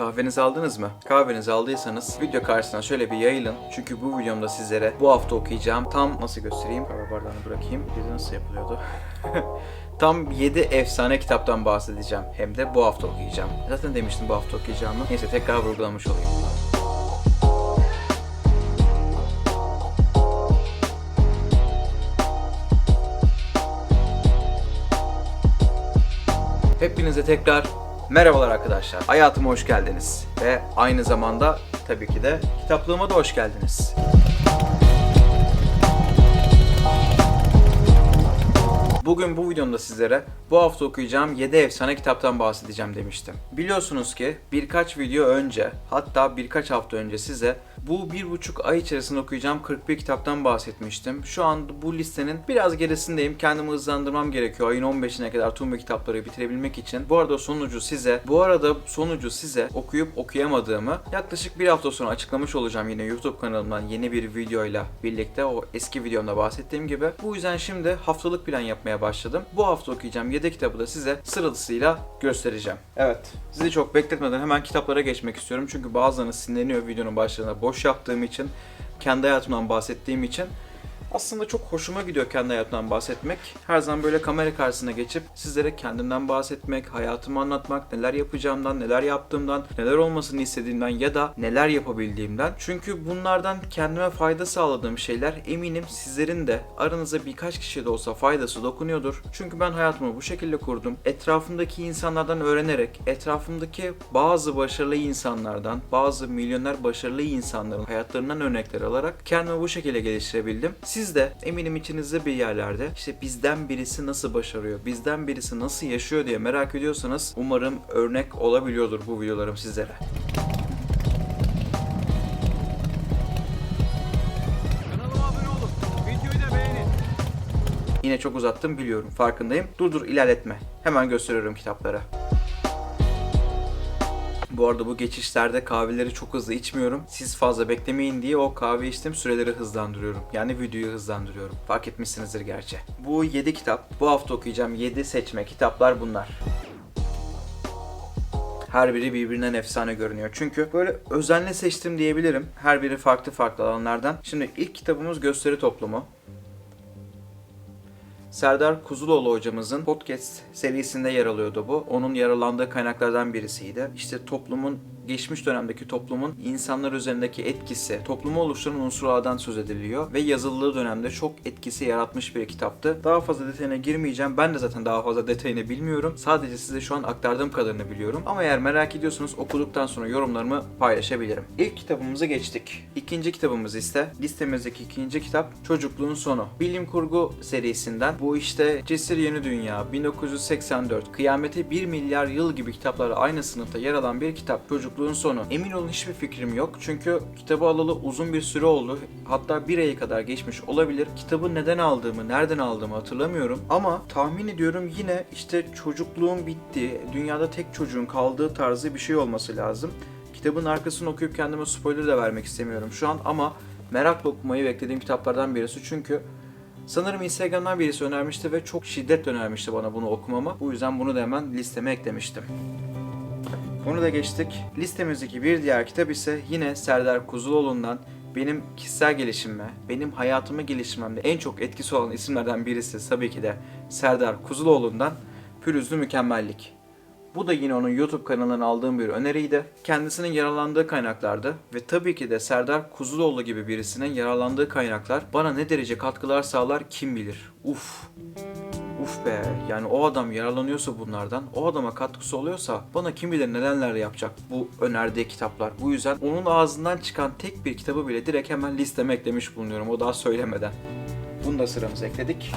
Kahvenizi aldınız mı? Kahvenizi aldıysanız video karşısına şöyle bir yayılın. Çünkü bu videomda sizlere bu hafta okuyacağım tam nasıl göstereyim? Kahve bardağını bırakayım. Bir nasıl yapılıyordu? Tam 7 efsane kitaptan bahsedeceğim. Hem de bu hafta okuyacağım. Zaten demiştim bu hafta okuyacağımı. Neyse tekrar vurgulamış olayım. Hepinize tekrar merhabalar arkadaşlar. Hayatıma hoş geldiniz. Ve aynı zamanda tabii ki de kitaplığıma da hoş geldiniz. Bugün bu videomda sizlere bu hafta okuyacağım 7 efsane kitaptan bahsedeceğim demiştim. Biliyorsunuz ki birkaç video önce hatta birkaç hafta önce size bu bir buçuk ay içerisinde okuyacağım 41 kitaptan bahsetmiştim. Şu an bu listenin biraz gerisindeyim. Kendimi hızlandırmam gerekiyor. Ayın 15'ine kadar tüm bu kitapları bitirebilmek için. Bu arada sonucu size, bu arada sonucu size okuyup okuyamadığımı yaklaşık bir hafta sonra açıklamış olacağım yine YouTube kanalımdan yeni bir videoyla birlikte o eski videomda bahsettiğim gibi. Bu yüzden şimdi haftalık plan yapmaya başladım. Bu hafta okuyacağım 7 kitabı da size sıralısıyla göstereceğim. Evet. Sizi çok bekletmeden hemen kitaplara geçmek istiyorum. Çünkü bazılarınız sinirleniyor videonun başlarına boş yaptığım için, kendi hayatımdan bahsettiğim için. Aslında çok hoşuma gidiyor kendi hayatımdan bahsetmek. Her zaman böyle kamera karşısına geçip sizlere kendimden bahsetmek, hayatımı anlatmak, neler yapacağımdan, neler yaptığımdan, neler olmasını istediğimden ya da neler yapabildiğimden. Çünkü bunlardan kendime fayda sağladığım şeyler eminim sizlerin de aranıza birkaç kişi de olsa faydası dokunuyordur. Çünkü ben hayatımı bu şekilde kurdum. Etrafımdaki insanlardan öğrenerek, etrafımdaki bazı başarılı insanlardan, bazı milyoner başarılı insanların hayatlarından örnekler alarak kendimi bu şekilde geliştirebildim. Siz de eminim içinizde bir yerlerde işte bizden birisi nasıl başarıyor, bizden birisi nasıl yaşıyor diye merak ediyorsanız umarım örnek olabiliyordur bu videolarım sizlere. Yine çok uzattım biliyorum farkındayım. Dur dur ilerletme. Hemen gösteriyorum kitapları. Bu arada bu geçişlerde kahveleri çok hızlı içmiyorum. Siz fazla beklemeyin diye o kahve içtiğim süreleri hızlandırıyorum. Yani videoyu hızlandırıyorum. Fark etmişsinizdir gerçi. Bu 7 kitap. Bu hafta okuyacağım 7 seçme kitaplar bunlar. Her biri birbirinden efsane görünüyor. Çünkü böyle özenle seçtim diyebilirim. Her biri farklı farklı alanlardan. Şimdi ilk kitabımız Gösteri Toplumu. Serdar Kuzuloğlu hocamızın podcast serisinde yer alıyordu bu. Onun yaralandığı kaynaklardan birisiydi. İşte toplumun geçmiş dönemdeki toplumun insanlar üzerindeki etkisi, toplumu oluşturan unsurlardan söz ediliyor ve yazıldığı dönemde çok etkisi yaratmış bir kitaptı. Daha fazla detayına girmeyeceğim. Ben de zaten daha fazla detayını bilmiyorum. Sadece size şu an aktardığım kadarını biliyorum. Ama eğer merak ediyorsanız okuduktan sonra yorumlarımı paylaşabilirim. İlk kitabımıza geçtik. İkinci kitabımız ise listemizdeki ikinci kitap Çocukluğun Sonu. Bilim kurgu serisinden bu işte Cesur Yeni Dünya, 1984, Kıyamete 1 milyar yıl gibi kitaplar aynı sınıfta yer alan bir kitap. Çocukluğun Sonu. Emin olun hiçbir fikrim yok. Çünkü kitabı alalı uzun bir süre oldu. Hatta bir aya kadar geçmiş olabilir. Kitabı neden aldığımı, nereden aldığımı hatırlamıyorum. Ama tahmin ediyorum yine işte çocukluğum bitti. Dünyada tek çocuğun kaldığı tarzı bir şey olması lazım. Kitabın arkasını okuyup kendime spoiler de vermek istemiyorum şu an ama merakla okumayı beklediğim kitaplardan birisi çünkü Sanırım Instagram'dan birisi önermişti ve çok şiddetle önermişti bana bunu okumamı. Bu yüzden bunu da hemen listeme eklemiştim. Bunu da geçtik. Listemizdeki bir diğer kitap ise yine Serdar Kuzuloğlu'ndan benim kişisel gelişimime, benim hayatımı geliştirmemde en çok etkisi olan isimlerden birisi tabii ki de Serdar Kuzuloğlu'ndan Pürüzlü Mükemmellik. Bu da yine onun YouTube kanalından aldığım bir öneriydi. Kendisinin yararlandığı kaynaklardı ve tabii ki de Serdar Kuzuloğlu gibi birisinin yararlandığı kaynaklar bana ne derece katkılar sağlar kim bilir. Uf. Uf be yani o adam yararlanıyorsa bunlardan, o adama katkısı oluyorsa bana kim bilir nedenler yapacak bu önerdiği kitaplar. Bu yüzden onun ağzından çıkan tek bir kitabı bile direkt hemen listeme eklemiş bulunuyorum o daha söylemeden. Bunu da sıramıza ekledik.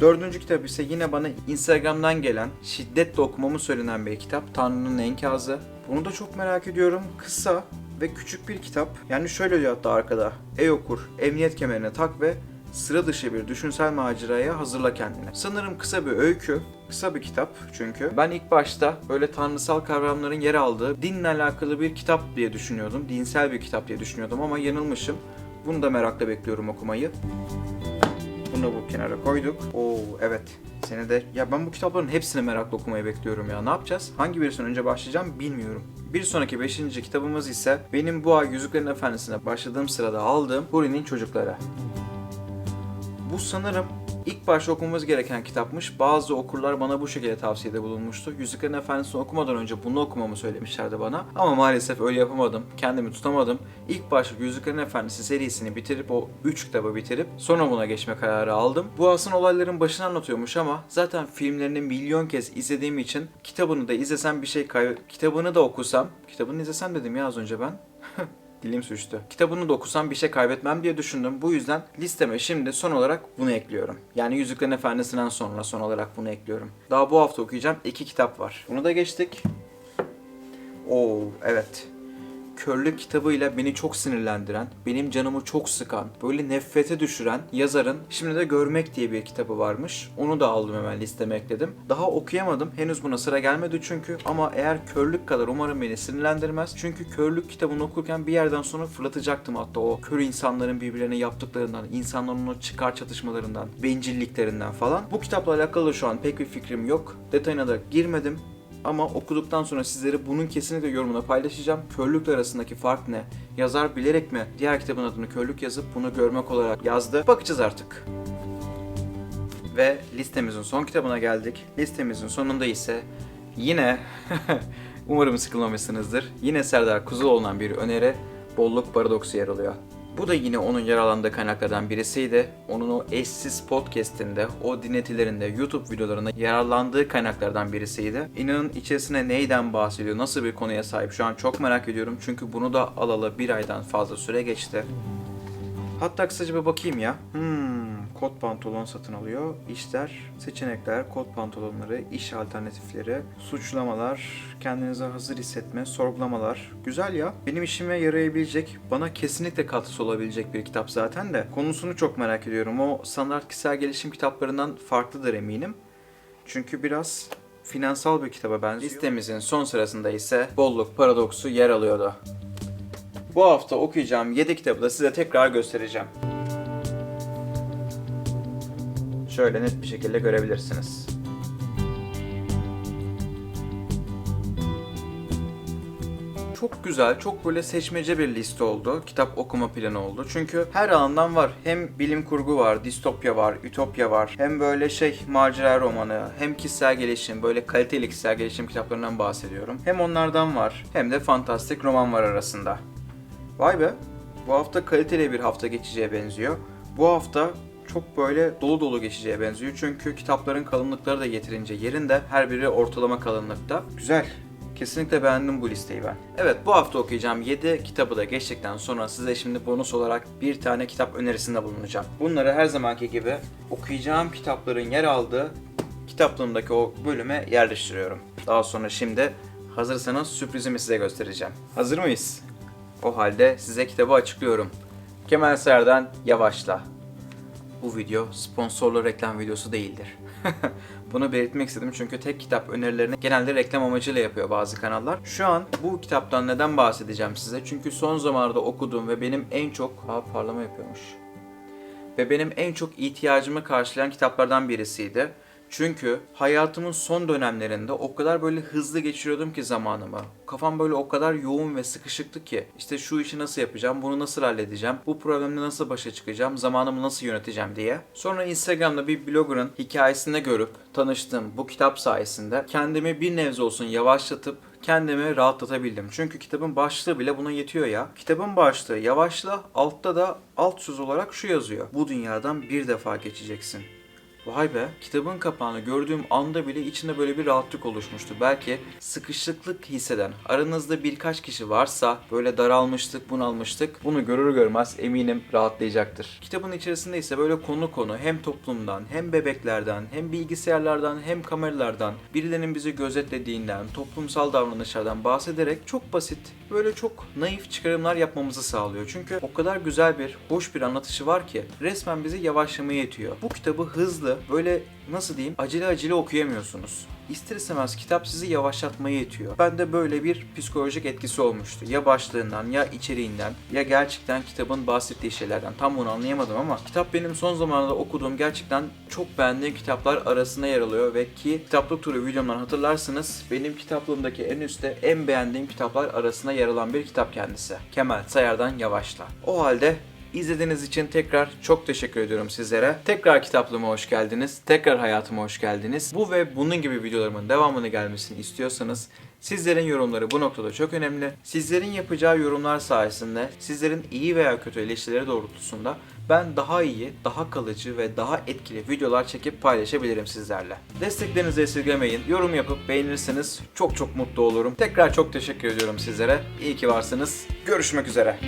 Dördüncü kitap ise yine bana Instagram'dan gelen, şiddetle okumamı söylenen bir kitap. Tanrı'nın Enkazı. Bunu da çok merak ediyorum. Kısa ve küçük bir kitap. Yani şöyle diyor hatta arkada. Ey okur, emniyet kemerini tak ve sıra dışı bir düşünsel maceraya hazırla kendini. Sanırım kısa bir öykü, kısa bir kitap çünkü. Ben ilk başta böyle tanrısal kavramların yer aldığı dinle alakalı bir kitap diye düşünüyordum. Dinsel bir kitap diye düşünüyordum ama yanılmışım. Bunu da merakla bekliyorum okumayı. Bunu da bu kenara koyduk. Oo evet. Seni de ya ben bu kitapların hepsini merakla okumayı bekliyorum ya. Ne yapacağız? Hangi birisini önce başlayacağım bilmiyorum. Bir sonraki 5. kitabımız ise benim bu ay Yüzüklerin Efendisi'ne başladığım sırada aldığım Huri'nin Çocukları. Bu sanırım ilk başta okumamız gereken kitapmış. Bazı okurlar bana bu şekilde tavsiyede bulunmuştu. Yüzüklerin Efendisi'ni okumadan önce bunu okumamı söylemişlerdi bana. Ama maalesef öyle yapamadım. Kendimi tutamadım. İlk başta Yüzüklerin Efendisi serisini bitirip o 3 kitabı bitirip sonra buna geçme kararı aldım. Bu aslında olayların başını anlatıyormuş ama zaten filmlerini milyon kez izlediğim için kitabını da izlesem bir şey kay kitabını da okusam kitabını izlesem dedim ya az önce ben. Dilim sürçtü. Kitabını da okusam bir şey kaybetmem diye düşündüm. Bu yüzden listeme şimdi son olarak bunu ekliyorum. Yani Yüzüklerin Efendisi'nden sonra son olarak bunu ekliyorum. Daha bu hafta okuyacağım iki kitap var. Bunu da geçtik. Oo evet. Körlük kitabıyla beni çok sinirlendiren, benim canımı çok sıkan, böyle nefrete düşüren yazarın Şimdi de Görmek diye bir kitabı varmış. Onu da aldım hemen listeme ekledim. Daha okuyamadım. Henüz buna sıra gelmedi çünkü ama eğer körlük kadar umarım beni sinirlendirmez. Çünkü körlük kitabını okurken bir yerden sonra fırlatacaktım hatta o kör insanların birbirlerine yaptıklarından, insanların o çıkar çatışmalarından, bencilliklerinden falan. Bu kitapla alakalı şu an pek bir fikrim yok. Detayına da girmedim. Ama okuduktan sonra sizlere bunun kesinlikle yorumuna paylaşacağım. Körlükle arasındaki fark ne? Yazar bilerek mi diğer kitabın adını körlük yazıp bunu görmek olarak yazdı? Bakacağız artık. Ve listemizin son kitabına geldik. Listemizin sonunda ise yine umarım sıkılmamışsınızdır. Yine Serdar Kuzuloğlu'ndan bir öneri bolluk paradoksu yer alıyor. Bu da yine onun yer aldığı kaynaklardan birisiydi. Onun o eşsiz podcastinde, o dinletilerinde, YouTube videolarında yararlandığı kaynaklardan birisiydi. İnanın içerisine neyden bahsediyor, nasıl bir konuya sahip şu an çok merak ediyorum. Çünkü bunu da alalı bir aydan fazla süre geçti. Hatta kısaca bir bakayım ya. Hmm, kot pantolon satın alıyor. İşler, seçenekler, kot pantolonları, iş alternatifleri, suçlamalar, kendinize hazır hissetme, sorgulamalar. Güzel ya. Benim işime yarayabilecek, bana kesinlikle katkısı olabilecek bir kitap zaten de. Konusunu çok merak ediyorum. O standart kişisel gelişim kitaplarından farklıdır eminim. Çünkü biraz finansal bir kitaba benziyor. Listemizin son sırasında ise bolluk paradoksu yer alıyordu. Bu hafta okuyacağım 7 kitabı da size tekrar göstereceğim. Şöyle net bir şekilde görebilirsiniz. Çok güzel, çok böyle seçmece bir liste oldu. Kitap okuma planı oldu. Çünkü her alandan var. Hem bilim kurgu var, distopya var, ütopya var. Hem böyle şey macera romanı, hem kişisel gelişim, böyle kaliteli kişisel gelişim kitaplarından bahsediyorum. Hem onlardan var, hem de fantastik roman var arasında. Vay be. Bu hafta kaliteli bir hafta geçeceğe benziyor. Bu hafta çok böyle dolu dolu geçeceğe benziyor. Çünkü kitapların kalınlıkları da yeterince yerinde. Her biri ortalama kalınlıkta. Güzel. Kesinlikle beğendim bu listeyi ben. Evet bu hafta okuyacağım 7 kitabı da geçtikten sonra size şimdi bonus olarak bir tane kitap önerisinde bulunacağım. Bunları her zamanki gibi okuyacağım kitapların yer aldığı kitaplığımdaki o bölüme yerleştiriyorum. Daha sonra şimdi hazırsanız sürprizimi size göstereceğim. Hazır mıyız? O halde size kitabı açıklıyorum. Kemal Serden Yavaşla. Bu video sponsorlu reklam videosu değildir. Bunu belirtmek istedim çünkü tek kitap önerilerini genelde reklam amacıyla yapıyor bazı kanallar. Şu an bu kitaptan neden bahsedeceğim size? Çünkü son zamanlarda okuduğum ve benim en çok... Aa parlama yapıyormuş. Ve benim en çok ihtiyacımı karşılayan kitaplardan birisiydi. Çünkü hayatımın son dönemlerinde o kadar böyle hızlı geçiriyordum ki zamanımı. Kafam böyle o kadar yoğun ve sıkışıktı ki. İşte şu işi nasıl yapacağım, bunu nasıl halledeceğim, bu problemle nasıl başa çıkacağım, zamanımı nasıl yöneteceğim diye. Sonra Instagram'da bir blogger'ın hikayesinde görüp tanıştığım bu kitap sayesinde kendimi bir nebze olsun yavaşlatıp kendimi rahatlatabildim. Çünkü kitabın başlığı bile buna yetiyor ya. Kitabın başlığı yavaşla, altta da alt söz olarak şu yazıyor. Bu dünyadan bir defa geçeceksin. Vay be, kitabın kapağını gördüğüm anda bile içinde böyle bir rahatlık oluşmuştu. Belki sıkışıklık hisseden aranızda birkaç kişi varsa böyle daralmıştık, bunalmıştık. Bunu görür görmez eminim rahatlayacaktır. Kitabın içerisinde ise böyle konu konu hem toplumdan, hem bebeklerden, hem bilgisayarlardan, hem kameralardan, birilerinin bizi gözetlediğinden, toplumsal davranışlardan bahsederek çok basit, böyle çok naif çıkarımlar yapmamızı sağlıyor. Çünkü o kadar güzel bir, hoş bir anlatışı var ki resmen bizi yavaşlamaya yetiyor. Bu kitabı hızlı, böyle nasıl diyeyim, acele acele okuyamıyorsunuz. ister istemez kitap sizi yavaşlatmaya itiyor. Bende böyle bir psikolojik etkisi olmuştu. Ya başlığından ya içeriğinden ya gerçekten kitabın bahsettiği şeylerden. Tam bunu anlayamadım ama kitap benim son zamanlarda okuduğum gerçekten çok beğendiğim kitaplar arasında yer alıyor ve ki kitaplık turu videomdan hatırlarsınız benim kitaplığımdaki en üstte en beğendiğim kitaplar arasında yer alan bir kitap kendisi. Kemal Sayar'dan Yavaşla. O halde İzlediğiniz için tekrar çok teşekkür ediyorum sizlere. Tekrar kitaplığıma hoş geldiniz. Tekrar hayatıma hoş geldiniz. Bu ve bunun gibi videolarımın devamını gelmesini istiyorsanız sizlerin yorumları bu noktada çok önemli. Sizlerin yapacağı yorumlar sayesinde sizlerin iyi veya kötü eleştirileri doğrultusunda ben daha iyi, daha kalıcı ve daha etkili videolar çekip paylaşabilirim sizlerle. Desteklerinizi esirgemeyin. Yorum yapıp beğenirseniz çok çok mutlu olurum. Tekrar çok teşekkür ediyorum sizlere. İyi ki varsınız. Görüşmek üzere.